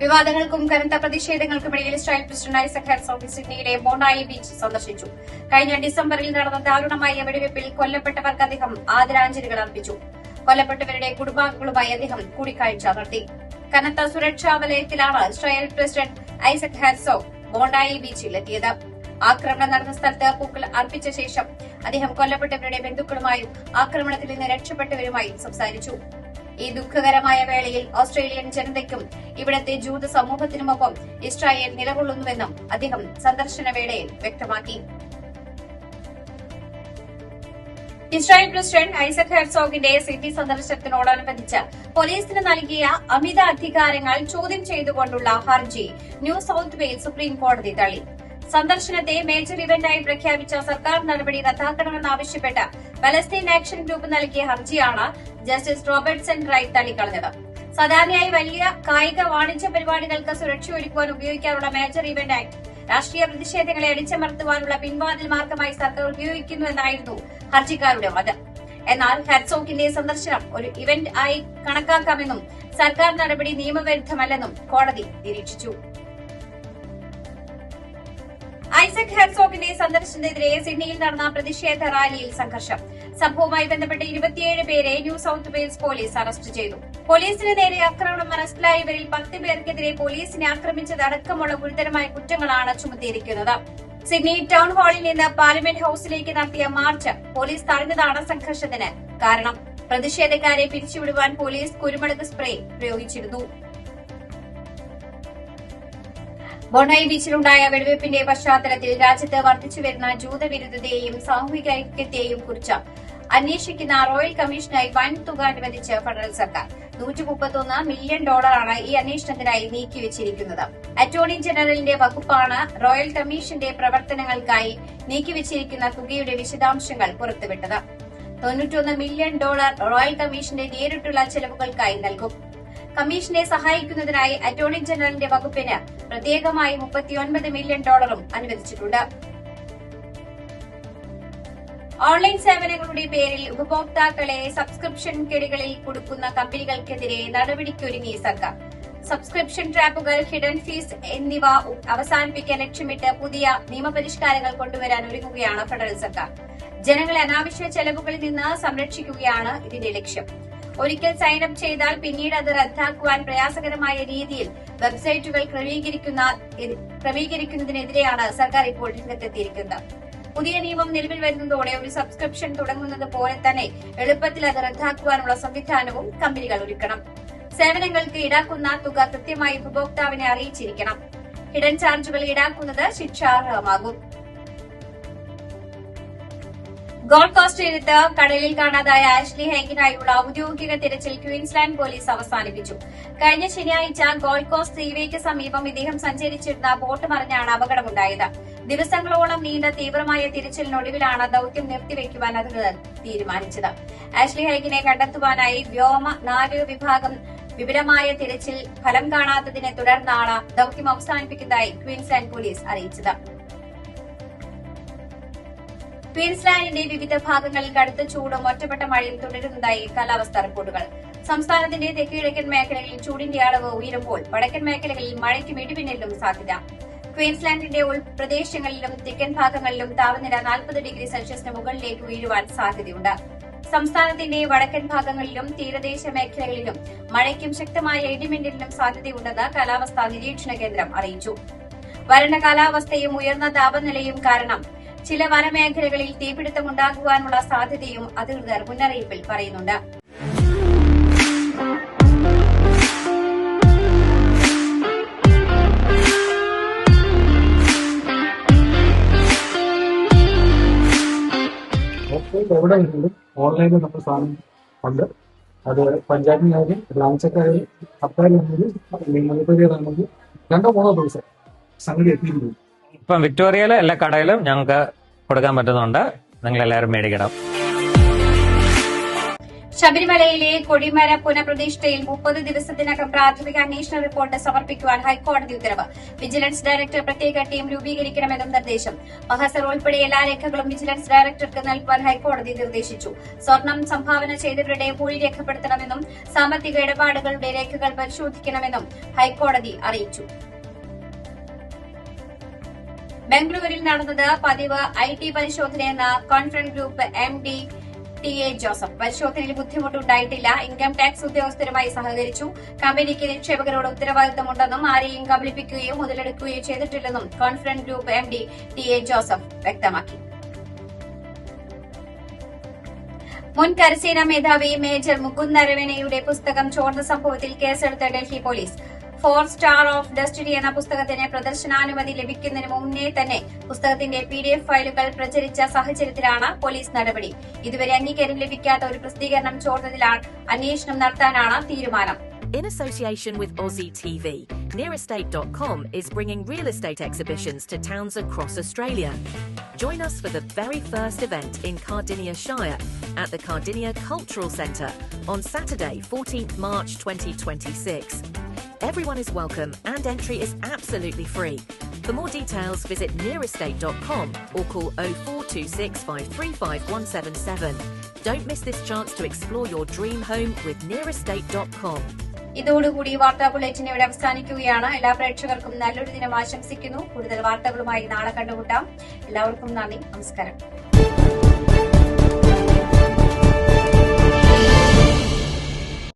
വിവാദങ്ങൾക്കും കനത്ത പ്രതിഷേധങ്ങൾക്കുമിടയിൽ Israel president Isaac Herzog സിഡ്നിയിലെ മോണായി ബീച്ച് സന്ദർശിച്ചു. കഴിഞ്ഞ ഡിസംബറിൽ നടന്ന ദാരുണമായ വെടിവെപ്പിൽ കൊല്ലപ്പെട്ടവർക്ക് അദ്ദേഹം ആദരാഞ്ജലികൾ അർപ്പിച്ചു. കൊല്ലപ്പെട്ടവരുടെ കുടുംബാംഗങ്ങളുമായി അദ്ദേഹം കൂടിക്കാഴ്ച നടത്തി. കനത്ത സുരക്ഷാ വലയത്തിലാണ് Israel president Isaac Herzog Bondi ബീച്ചിലെത്തിയത് ആക്രമണം നടന്ന സ്ഥലത്ത് പൂക്കൾ അർപ്പിച്ച ശേഷം അദ്ദേഹം കൊല്ലപ്പെട്ടവരുടെ ബന്ധുക്കളുമായും ആക്രമണത്തിൽ നിന്ന് രക്ഷപ്പെട്ടവരുമായും സംസാരിച്ചു. ഈ ദുഃഖകരമായ വേളയിൽ ഓസ്ട്രേലിയൻ ജനതയ്ക്കും ഇവിടത്തെ ജൂത സമൂഹത്തിനുമൊപ്പം ഇസ്രായേൽ നിലകൊള്ളുന്നുവെന്നും അദ്ദേഹം സന്ദർശന വേളയിൽ വ്യക്തമാക്കി. ഇസ്രായേൽ പ്രസിഡന്റ് ഐസക് ഹെർസോഗിന്റെ സിറ്റി സന്ദർശനത്തിനോടനുബന്ധിച്ച് പോലീസിന് നൽകിയ അമിത അധികാരങ്ങൾ ചോദ്യം ചെയ്തുകൊണ്ടുള്ള ഹർജി ന്യൂ സൌത്ത് വെയിൽ സുപ്രീം കോടതി തള്ളി. സന്ദർശനത്തെ മേജർ ഇവന്റായി പ്രഖ്യാപിച്ച സർക്കാർ നടപടി റദ്ദാക്കണമെന്നാവശ്യപ്പെട്ട് പലസ്തീൻ ആക്ഷൻ ഗ്രൂപ്പ് നൽകിയ ഹർജിയാണ് ജസ്റ്റിസ് റോബർട്ട്സൺ റൈറ്റ് തള്ളിക്കളഞ്ഞത്. സാധാരണയായി വലിയ കായിക വാണിജ്യ പരിപാടികൾക്ക് സുരക്ഷ ഒരുക്കുവാൻ ഉപയോഗിക്കാറുള്ള മേജർ ഇവന്റ് ആക്ട് രാഷ്ട്രീയ പ്രതിഷേധങ്ങളെ അടിച്ചമർത്തുവാനുള്ള പിൻവാതിൽ മാർഗമായി സർക്കാർ ഉപയോഗിക്കുന്നുവെന്നായിരുന്നു ഹർജിക്കാരുടെ മതം. എന്നാൽ ഹെർസോക്കിന്റെ സന്ദർശനം ഒരു ഇവന്റ് ആയി കണക്കാക്കാമെന്നും സർക്കാർ നടപടി നിയമവിരുദ്ധമല്ലെന്നും കോടതി നിരീക്ഷിച്ചു. ഐസക് ഹെർസോഗിന്റെ സന്ദർശനത്തിനെതിരെ സിഡ്നിയിൽ നടന്ന പ്രതിഷേധ റാലിയിൽ സംഘർഷം. സംഭവവുമായി ബന്ധപ്പെട്ട് ഇരുപത്തിയേഴ് പേരെ New South Wales police arrest ചെയ്തു. പോലീസിന് നേരെ ആക്രമണം അറസ്റ്റിലായവരിൽ പത്ത് പേർക്കെതിരെ പോലീസിനെ ആക്രമിച്ചതടക്കമുള്ള ഗുരുതരമായ കുറ്റങ്ങളാണ് ചുമത്തിയിരിക്കുന്നത്. സിഡ്നി ടൗൺ ഹാളിൽ നിന്ന് പാർലമെന്റ് ഹൌസിലേക്ക് നടത്തിയ മാർച്ച് പോലീസ് തടഞ്ഞതാണ് സംഘർഷത്തിന് കാരണം. പ്രതിഷേധക്കാരെ പിരിച്ചുവിടുവാൻ പോലീസ് കുരുമുളക് സ്പ്രേ പ്രയോഗിച്ചിരുന്നു ബൊണായി ബീച്ചിലുണ്ടായ വെടിവെപ്പിന്റെ പശ്ചാത്തലത്തിൽ രാജ്യത്ത് വർദ്ധിച്ചുവരുന്ന ജൂതവിരുദ്ധതയെയും സാമൂഹിക ഐക്യത്തെയും കുറിച്ച് അന്വേഷിക്കുന്ന റോയൽ കമ്മീഷനായി വൻ തുക അനുവദിച്ച് ഫെഡറൽ സർക്കാർ. നൂറ്റി മുപ്പത്തൊന്ന് മില്യൺ ഡോളറാണ് ഈ അന്വേഷണത്തിനായി നീക്കിവച്ചിരിക്കുന്നത്. അറ്റോർണി ജനറലിന്റെ വകുപ്പാണ് റോയൽ കമ്മീഷന്റെ പ്രവർത്തനങ്ങൾക്കായി നീക്കിവച്ചിരിക്കുന്ന തുകയുടെ വിശദാംശങ്ങൾ പുറത്തുവിട്ടത്. തൊണ്ണൂറ്റൊന്ന് മില്യൺ ഡോളർ റോയൽ കമ്മീഷന്റെ നേരിട്ടുള്ള ചെലവുകൾക്കായി നൽകും. കമ്മീഷനെ സഹായിക്കുന്നതിനായി അറ്റോർണി ജനറലിന്റെ വകുപ്പിന് പ്രത്യേകമായി മുപ്പത്തിയൊൻപത് മില്യൺ ഡോളറും അനുവദിച്ചിട്ടുണ്ട്. ഓൺലൈൻ സേവനങ്ങളുടെ പേരിൽ ഉപഭോക്താക്കളെ സബ്സ്ക്രിപ്ഷൻ കെടികളിൽ കൊടുക്കുന്ന കമ്പനികൾക്കെതിരെ നടപടിക്കൊരുങ്ങി സർക്കാർ. സബ്സ്ക്രിപ്ഷൻ ട്രാപ്പുകൾ ഹിഡൻ ഫീസ് എന്നിവ അവസാനിപ്പിക്കാൻ ലക്ഷ്യമിട്ട് പുതിയ നിയമപരിഷ്കാരങ്ങൾ കൊണ്ടുവരാൻ ഒരുങ്ങുകയാണ് ഫെഡറൽ സർക്കാർ. ജനങ്ങളെ അനാവശ്യ ചെലവുകളിൽ നിന്ന് സംരക്ഷിക്കുകയാണ് ഇതിന്റെ ലക്ഷ്യം. ഒരിക്കൽ സൈൻ അപ്പ് ചെയ്താൽ പിന്നീട് അത് റദ്ദാക്കുവാൻ പ്രയാസകരമായ രീതിയിൽ വെബ്സൈറ്റുകൾ ക്രമീകരിക്കുന്ന ക്രമീകരിക്കുന്നതിനെതിരെയാണ് സർക്കാർ ഇപ്പോൾ രംഗത്തെത്തിയിരിക്കുന്നത്. പുതിയ നിയമം നിലവിൽ വരുന്നതോടെ ഒരു സബ്സ്ക്രിപ്ഷൻ തുടങ്ങുന്നത് പോലെ തന്നെ എളുപ്പത്തിൽ അത് റദ്ദാക്കുവാനുള്ള സംവിധാനവും കമ്പനികൾ ഒരുക്കണം. സേവനങ്ങൾക്ക് ഈടാക്കുന്ന തുക കൃത്യമായി ഉപഭോക്താവിനെ അറിയിച്ചിരിക്കണം. ഹിഡൻ ചാർജുകൾ ഈടാക്കുന്നത് ശിക്ഷാർഹമാകും. ഗോൾഡ് കോസ്റ്റ് തീരത്ത് കടലിൽ കാണാതായ ആഷ്ലി ഹെങ്കിനായുള്ള ഔദ്യോഗിക തിരച്ചിൽ ക്വീൻസ്ലാൻഡ് പോലീസ് അവസാനിപ്പിച്ചു. കഴിഞ്ഞ ശനിയാഴ്ച ഗോൾഡ് കോസ്റ്റ് തീവയ്ക്ക് സമീപം ഇദ്ദേഹം സഞ്ചരിച്ചിരുന്ന ബോട്ട് മറിഞ്ഞാണ് അപകടമുണ്ടായത്. ദിവസങ്ങളോളം നീണ്ട തീവ്രമായ തിരച്ചിലിനൊടുവിലാണ് ദൌത്യം നിർത്തിവെക്കുവാൻ അധികൃതർ തീരുമാനിച്ചത്. ആഷ്ലി ഹൈഗിനെ കണ്ടെത്തുവാനായി വ്യോമ നാവിക വിഭാഗം വിപുലമായ തിരച്ചിൽ ഫലം കാണാത്തതിനെ തുടർന്നാണ് ദൌത്യം അവസാനിപ്പിക്കുന്നതായി ക്വീൻസ്ലാൻഡ് പോലീസ് അറിയിച്ചത്. ക്വീൻസ്ലാൻഡിന്റെ വിവിധ ഭാഗങ്ങളിൽ കടുത്ത ചൂടും ഒറ്റപ്പെട്ട മഴയും തുടരുന്നതായി കാലാവസ്ഥാ റിപ്പോർട്ടുകൾ. സംസ്ഥാനത്തിന്റെ തെക്കിഴക്കൻ മേഖലകളിൽ ചൂടിന്റെ അളവ് ഉയരുമ്പോൾ വടക്കൻ മേഖലകളിൽ മഴയ്ക്കും ഇടിമിന്നലിനും സാധ്യത. ക്വീൻസ്ലാൻഡിന്റെ ഉൾപ്രദേശങ്ങളിലും തെക്കൻ ഭാഗങ്ങളിലും താപനില നാൽപ്പത് ഡിഗ്രി സെൽഷ്യസിന് മുകളിലേക്ക് ഉയരുവാൻ സാധ്യതയുണ്ട്. സംസ്ഥാനത്തിന്റെ വടക്കൻ ഭാഗങ്ങളിലും തീരദേശ മേഖലകളിലും മഴയ്ക്കും ശക്തമായ ഇടിമിന്നലിനും സാധ്യതയുണ്ടെന്ന് കാലാവസ്ഥാ നിരീക്ഷണ കേന്ദ്രം അറിയിച്ചു. വരണ്ട കാലാവസ്ഥയും ഉയർന്ന താപനിലയും കാരണം ചില വനമേഖലകളിൽ തീപിടുത്തമുണ്ടാകുവാനുള്ള സാധ്യതയും അധികൃതർ മുന്നറിയിപ്പിൽ പറയുന്നുണ്ട്. എവിടെ ഓൺലൈനിൽ നമ്മൾ സാധനം ഉണ്ട്. അത് പഞ്ചായത്തിനായാലും ഗ്രാമസക്കാരും സർക്കാരാണെങ്കിലും മുനിസിപ്പാലിറ്റിയാണെങ്കിൽ രണ്ടോ മൂന്നോ ദിവസം സംഗതി എത്തിയിരുന്നു ഇപ്പം വിക്ടോറിയയിലെ എല്ലാ കടയിലും ഞങ്ങൾക്ക് കൊടുക്കാൻ പറ്റുന്നുണ്ട്. നിങ്ങൾ എല്ലാവരും മേടിക്കണം. ശബരിമലയിലെ കൊടിമര പുനഃപ്രതിഷ്ഠയിൽ മുപ്പത് ദിവസത്തിനകം പ്രാഥമിക അന്വേഷണ റിപ്പോർട്ട് സമർപ്പിക്കുവാൻ ഹൈക്കോടതി ഉത്തരവ്. വിജിലൻസ് ഡയറക്ടർ പ്രത്യേക ടീം രൂപീകരിക്കണമെന്നും നിർദ്ദേശം. മഹസർ ഉൾപ്പെടെ എല്ലാ രേഖകളും വിജിലൻസ് ഡയറക്ടർക്ക് നൽകുവാൻ ഹൈക്കോടതി നിർദ്ദേശിച്ചു. സ്വർണം സംഭാവന ചെയ്തവരുടെ മൊഴി രേഖപ്പെടുത്തണമെന്നും സാമ്പത്തിക ഇടപാടുകളുടെ രേഖകൾ പരിശോധിക്കണമെന്നും ഹൈക്കോടതി അറിയിച്ചു. ബംഗളൂരിൽ നടന്നത് പതിവ് I T പരിശോധനയെന്ന conference group M D T A Joseph. പരിശോധനയിൽ ബുദ്ധിമുട്ടുണ്ടായിട്ടില്ല. ഇൻകം ടാക്സ് ഉദ്യോഗസ്ഥരുമായി സഹകരിച്ചു. കമ്പനിക്ക് നിക്ഷേപകരോട് ഉത്തരവാദിത്തമുണ്ടെന്നും ആരെയും കബളിപ്പിക്കുകയോ മുതലെടുക്കുകയോ ചെയ്തിട്ടില്ലെന്നും conference group M D T A Joseph വ്യക്തമാക്കി. മുൻ കരസേനാ മേധാവി മേജർ മുകുന്ദ് നരവണയുടെ പുസ്തകം ചോർന്ന സംഭവത്തിൽ കേസെടുത്ത Delhi police. Four star of destiny എന്ന പുസ്തകത്തിന് പ്രദർശനാനുമതി ലഭിക്കുന്നതിന് മുന്നേ തന്നെ പുസ്തകത്തിന്റെ പി ഡി എഫ് ഫയലുകൾ പ്രചരിച്ച സാഹചര്യത്തിലാണ് പോലീസ് നടപടി ഇതുവരെ അംഗീകാരം ലഭിക്കാത്ത ഒരു പ്രസിദ്ധീകരണം ചോർന്നതിലാണ് അന്വേഷണം നടത്താനാണ് തീരുമാനം In association with Aussie TV, Nearestate.com is bringing real estate exhibitions to towns across Australia. Join us for the very first event in Cardinia Shire at the Cardinia Cultural Centre on Saturday, 14th March 2026. Everyone is welcome and entry is absolutely free. For more details, visit nearestate.com or call 0426 535 177. Don't miss this chance to explore your dream home with nearestate.com. ഇതോടുകൂടി വാർത്താ bulletin ഇവിടെ അവസാനിക്കുകയാണ് എല്ലാ പ്രേക്ഷകർക്കും നല്ലൊരു ദിനം ആശംസിക്കുന്നു കൂടുതൽ വാർത്തകളുമായി നാളെ കണ്ടുമുട്ടാം എല്ലാവർക്കും നന്ദി നമസ്കാരം